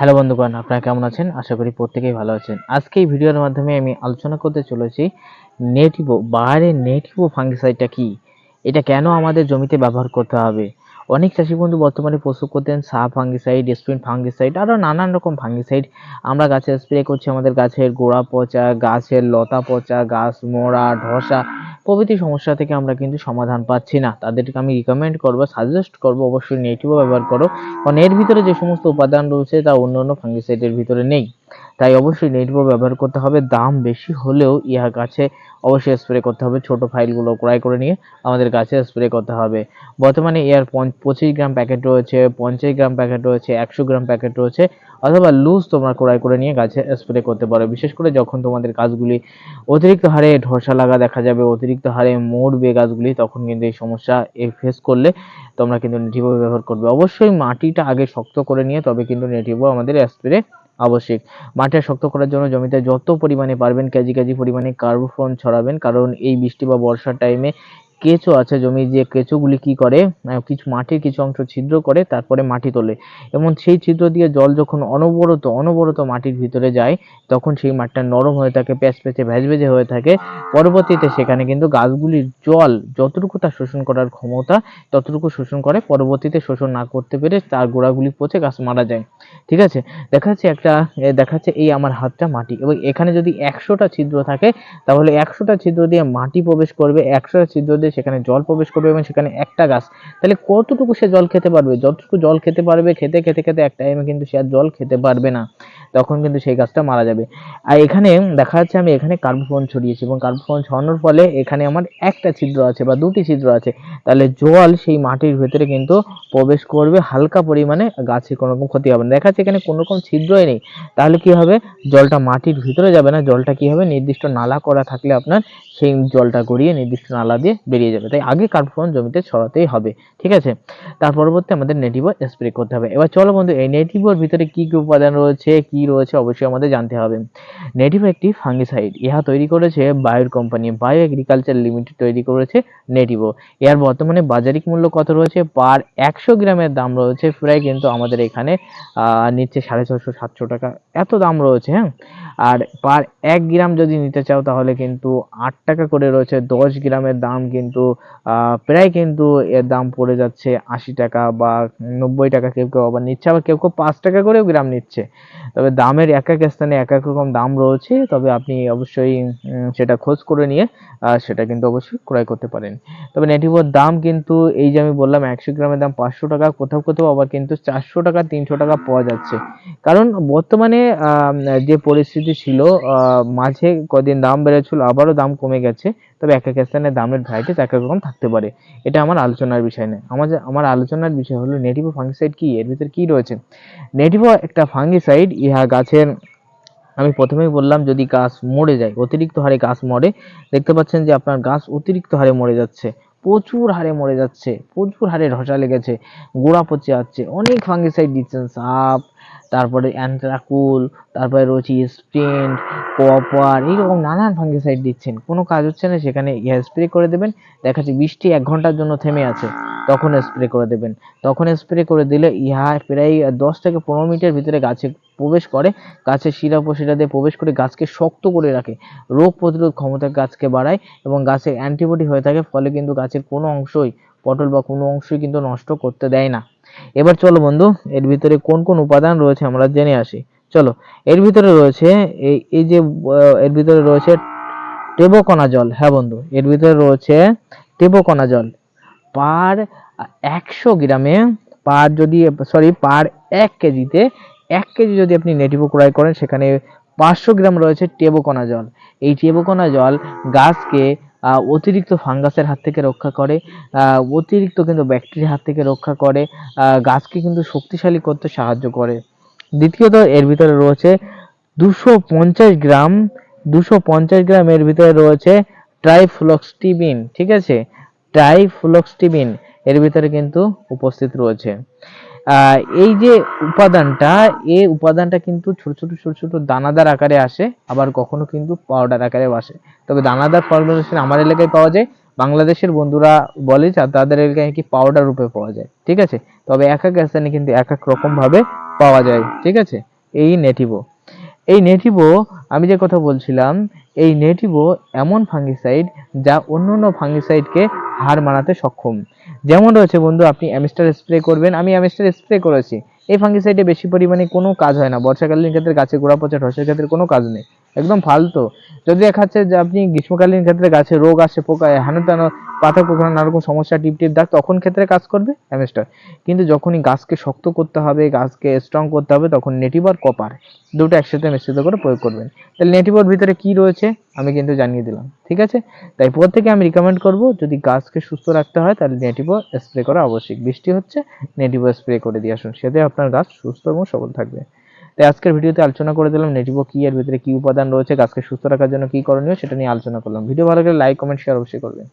Hello বন্ধুগণ, আপনারা কেমন আছেন? আশা করি প্রত্যেকেই ভালো আছেন। আজকে এই ভিডিওর মাধ্যমে আমি আলোচনা করতে চলেছি নেটিভো, বাইরের নেটিভো ফাঙ্গিসাইডটা কি? এটা কেন আমাদের জমিতে ব্যবহার করতে হবে? অনেক চাষি বন্ধু বর্তমানে প্রস্তুত করতেন সা ফাঙ্গিসাইড স্প্রিন ফাঙ্গিসাইড, আরও নানান রকম ফাঙ্গিসাইড। আমরা গাছে স্প্রে করছি, আমাদের গাছের গোড়া পচা, গাছের লতা পচা, গাছ মরা ধসা প্রভৃতি সমস্যা থেকে আমরা কিন্তু সমাধান পাচ্ছি না। তাদেরকে আমি রিকমেন্ড করব সাজেস্ট করব, অবশ্যই নেটিভও ব্যবহার করো। কারণ এর ভিতরে যে সমস্ত উপাদান রয়েছে তা অন্য অন্য ফাঙ্গিসাইডের ভিতরে নেই। তাই অবশ্যই নেটিভো ব্যবহার করতে হবে। দাম বেশি হলেও ইহা গাছে অবশ্যই স্প্রে করতে হবে। ছোট ফাইলগুলো ক্রয় করে নিয়ে আমাদের গাছে স্প্রে করতে হবে। বর্তমানে এর পঁচিশ গ্রাম প্যাকেট রয়েছে, পঞ্চাশ গ্রাম প্যাকেট রয়েছে, একশো গ্রাম প্যাকেট রয়েছে, অথবা লুজ তোমরা ক্রয় করে নিয়ে গাছে স্প্রে করতে পারো। বিশেষ করে যখন তোমাদের গাছগুলি অতিরিক্ত হারে ধসা লাগা দেখা যাবে, অতিরিক্ত হারে মরবে গাছগুলি, তখন কিন্তু এই সমস্যা ফেস করলে তোমরা কিন্তু নেটিভো ব্যবহার করবে। অবশ্যই মাটিটা আগে শক্ত করে নিয়ে তবে কিন্তু নেটিভো আমাদের স্প্রে আবশ্যিক। মাঠে শক্ত করার জন্য জমিতে যত পরিমাণে পারবেন, কেজি কেজি পরিমাণে কার্বোফোন ছড়াবেন, কারণ এই বৃষ্টি বা বর্ষার টাইমে কেঁচো আছে জমি যে কেঁচোগুলি কি করে? কিছু মাটির কিছু অংশ ছিদ্র করে, তারপরে মাটি তোলে। এবং সেই ছিদ্র দিয়ে জল যখন অনবরত অনবরত মাটির ভিতরে যায়, তখন সেই মাটিটা নরম হয়ে থাকে, প্যাচ প্যাচে ভেজে হয়ে থাকে। পরবর্তীতে সেখানে কিন্তু গাছগুলির জল যতটুকু তার শোষণ করার ক্ষমতা, ততটুকু শোষণ করে। পরবর্তীতে শোষণ না করতে পেরে তার গোড়াগুলি পচে গাছ মারা যায়। ঠিক আছে? দেখা যাচ্ছে একটা দেখা যাচ্ছে এই আমার হাতটা মাটি। এবং এখানে যদি একশোটা ছিদ্র থাকে, তাহলে একশোটা ছিদ্র দিয়ে মাটি প্রবেশ করবে, একশোটা ছিদ্র দিয়ে সেখানে জল প্রবেশ করবে এবং সেখানে একটা গাছ। তাহলে কতটুকু সে জল খেতে পারবে? যতটুকু জল খেতে পারবে, খেতে খেতে খেতে এক টাইমে কিন্তু সে আর জল খেতে পারবে না। তখন কিন্তু সেই গাছটা মারা যাবে। আর এখানে দেখা যাচ্ছে আমি এখানে কার্বোফোন ছড়িয়েছি এবং কার্বোফোন ছড়ানোর ফলে এখানে আমার একটা ছিদ্র আছে বা দুটি ছিদ্র আছে। তাহলে জল সেই মাটির ভেতরে কিন্তু প্রবেশ করবে হালকা পরিমাণে গাছের কোনো রকম ক্ষতি হবে না। দেখা যাচ্ছে এখানে কোনো রকম ছিদ্রই নেই। তাহলে কি হবে? জলটা মাটির ভিতরে যাবে না। জলটা কি হবে? নির্দিষ্ট নালা করা থাকলে আপনার সেই জলটা গড়িয়ে নির্দিষ্ট নালা দিয়ে বেরিয়ে যাবে। তাই আগে কার্বোফোন জমিতে ছড়াতেই হবে, ঠিক আছে? তার পরবর্তী আমাদের নেটিভো স্প্রে করতে হবে। এবার চলো বন্ধু, এই নেটিভোর ভিতরে কি কি উপাদান রয়েছে, কি রয়েছে অবশ্যই আমাদের জানতে হবে। নেটিভো একটি ফাঙ্গিসাইড ইহা তৈরি করেছে Bayer company Bayer agriculture limited তৈরি করেছে নেটিভো। এর বর্তমানে বাজারিক মূল্য কত রয়েছে? পার একশো গ্রামের দাম রয়েছে, প্রায় কিন্তু আমাদের এখানে নিচ্ছে সাড়ে ছশো সাতশো টাকা। এত দাম রয়েছে হ্যাঁ? আর পার এক গ্রাম যদি নিতে চাও তাহলে কিন্তু আট টাকা করে রয়েছে, দশ গ্রামের দাম কিন্তু প্রায় কিন্তু এর দাম পড়ে যাচ্ছে আশি টাকা বা নব্বই টাকা। কেউ কেউ আবার নিচ্ছে, আবার কেউ কেউ পাঁচ টাকা করেও গ্রাম নিচ্ছে। তবে দামের এক এক স্থানে এক এক রকম দাম রয়েছে, তবে আপনি অবশ্যই সেটা খোঁজ করে নিয়ে সেটা কিন্তু অবশ্যই ক্রয় করতে পারেন। তবে নেটিভোর দাম কিন্তু, এই যে আমি বললাম, একশো গ্রামের দাম পাঁচশো টাকা, কোথাও কোথাও আবার কিন্তু চারশো টাকা, তিনশো টাকা পাওয়া যাচ্ছে। কারণ বর্তমানে যে পরিস্থিতি ছিল মাঝে কদিন দাম বেড়েছিল, আবারও দাম কমে গেছে, তবে এক এক স্থানে দামের ভ্যারাইটিস এক এক রকম থাকতে পারে। এটা আমার আলোচনার বিষয় নয়। আমার আমার আলোচনার বিষয় হলো নেটিভো ফাঙ্গিসাইড কি? এর ভিতরে কি রয়েছে? নেটিভো একটা ফাঙ্গিসাইড ইহা গাছের, আমি প্রথমেই বললাম যদি গাছ মরে যায়, অতিরিক্ত হারে গাছ মরে, দেখতে পাচ্ছেন যে আপনার গাছ অতিরিক্ত হারে মরে যাচ্ছে, প্রচুর হারে মরে যাচ্ছে, প্রচুর হারে ধসা লেগেছে, গোড়া পচে যাচ্ছে, অনেক ফাঙ্গিসাইড দিচ্ছেন সাপ তারপরে অ্যান্থ্রাকুল তারপরে রয়েছে স্প্রিন্ট কপার এইরকম নানান ফাঙ্গিসাইড দিচ্ছেন। কোনো কাজ হচ্ছে না, সেখানে স্প্রে করে দেবেন। দেখা যাচ্ছে বৃষ্টি এক ঘণ্টার জন্য থেমে আছে, তখন স্প্রে করে দেবেন। তখন স্প্রে করে দিলে ইহা প্রায় দশ থেকে পনেরো মিনিটের ভিতরে গাছে প্রবেশ করে। গাছের শিরা উপশিরা দিয়ে প্রবেশ করে গাছকে শক্ত করে রাখে। রোগ প্রতিরোধ ক্ষমতা গাছকে বাড়ায় এবং গাছে অ্যান্টিবডি হয়ে থাকে, ফলে কিন্তু গাছের কোনো অংশই পটল বা কোনো অংশই কিন্তু নষ্ট করতে দেয় না। এবার চলো বন্ধু, এর ভিতরে কোন কোন উপাদান রয়েছে আমরা জেনে আসি। চলো, এর ভিতরে রয়েছে এই এই যে এর ভিতরে রয়েছে টেবোকণা জল। হ্যাঁ বন্ধু, এর ভিতরে রয়েছে টেবোকণা জল। পার একশো গ্রামে, পার যদি সরি পার এক কেজিতে, এক কেজি যদি আপনি নেটিভো ক্রয় করেন, সেখানে পাঁচশো গ্রাম রয়েছে টেবোকণা জল। এই টেবোকণা জল গাছকে অতিরিক্ত ফাঙ্গাসের হাত থেকে রক্ষা করে অতিরিক্ত কিন্তু ব্যাকটেরিয়ার হাত থেকে রক্ষা করে গাছকে কিন্তু শক্তিশালী করতে সাহায্য করে। দ্বিতীয়ত এর ভিতরে রয়েছে দুশো পঞ্চাশ গ্রাম, দুশো পঞ্চাশ গ্রাম এর ভিতরে রয়েছে ট্রাইফ্লক্সটিবিন, ঠিক আছে? ট্রাইফ্লক্সটিবিন এর ভিতরে কিন্তু উপস্থিত রয়েছে। এই যে উপাদানটা এই উপাদানটা কিন্তু ছোট ছোট ছোট ছোট দানাদার আকারে আসে, আবার কখনো কিন্তু পাউডার আকারে আসে। তবে দানাদার ফর্মুলেশন আমার এলাকায় পাওয়া যায়, বাংলাদেশের বন্ধুরা বলে যে তাদের এলাকায় কি পাউডার রূপে পাওয়া যায়, ঠিক আছে? তবে এক এক স্থানে কিন্তু এক এক রকম ভাবে পাওয়া যায়, ঠিক আছে? এই নেটিভো এই নেটিভো আমি যে কথা বলছিলাম, এই নেটিভো এমন ফাঙ্গিসাইড যা অন্য অন্য ফাঙ্গিসাইডকে হার মানাতে সক্ষম। যেমন রয়েছে বন্ধু আপনি অ্যামিস্টার স্প্রে করবেন। আমি অ্যামিস্টার স্প্রে করেছি। এই ফাঙ্গিসাইডে বেশি পরিমাণে কোনো কাজ হয় না। বর্ষাকালীন ক্ষেত্রে গাছে গোড়া পচা ঢসের ক্ষেত্রে কোনো কাজ নেই। একদম ফালতু। যদি দেখাচ্ছে যে আপনি গ্রীষ্মকালীন ক্ষেত্রে গাছে রোগ আসে, পোকা, হানো টানো, পাতা পোকা নানা রকম সমস্যা, টিপ টিপ, দাগ, তখন ক্ষেত্রে কাজ করবে? অ্যামিস্টার কিন্তু যখনই গাছকে শক্ত করতে হবে, গাছকে স্ট্রং করতে হবে, তখন নেটিভ আর কপার, দুটো একসাথে মিশ্রিত করে প্রয়োগ করবেন। তাহলে নেটিভোর ভিতরে কি রয়েছে, আমি কিন্তু জানিয়ে দিলাম। ঠিক আছে? তাই পর থেকে আমি রিকমেন্ড করব, যদি গাছকে সুস্থ রাখতে হয়, তাহলে নেটিভো স্প্রে করা আবশ্যিক। বৃষ্টি হচ্ছে নেটিভো স্প্রে করে দিয়ে আসুন, সেতে আপনার গাছ সুস্থ এবং সবল থাকবে। তাই আজকের ভিডিওতে আলোচনা করে দিলাম নেটিভো কি এর ভিতরে কি উপাদান রয়েছে, গাছকে সুস্থ রাখার জন্য কি করণীয় সেটা নিয়ে আলোচনা করলাম। ভিডিও ভালো লাগলে লাইক কমেন্ট শেয়ার অবশ্যই করবেন।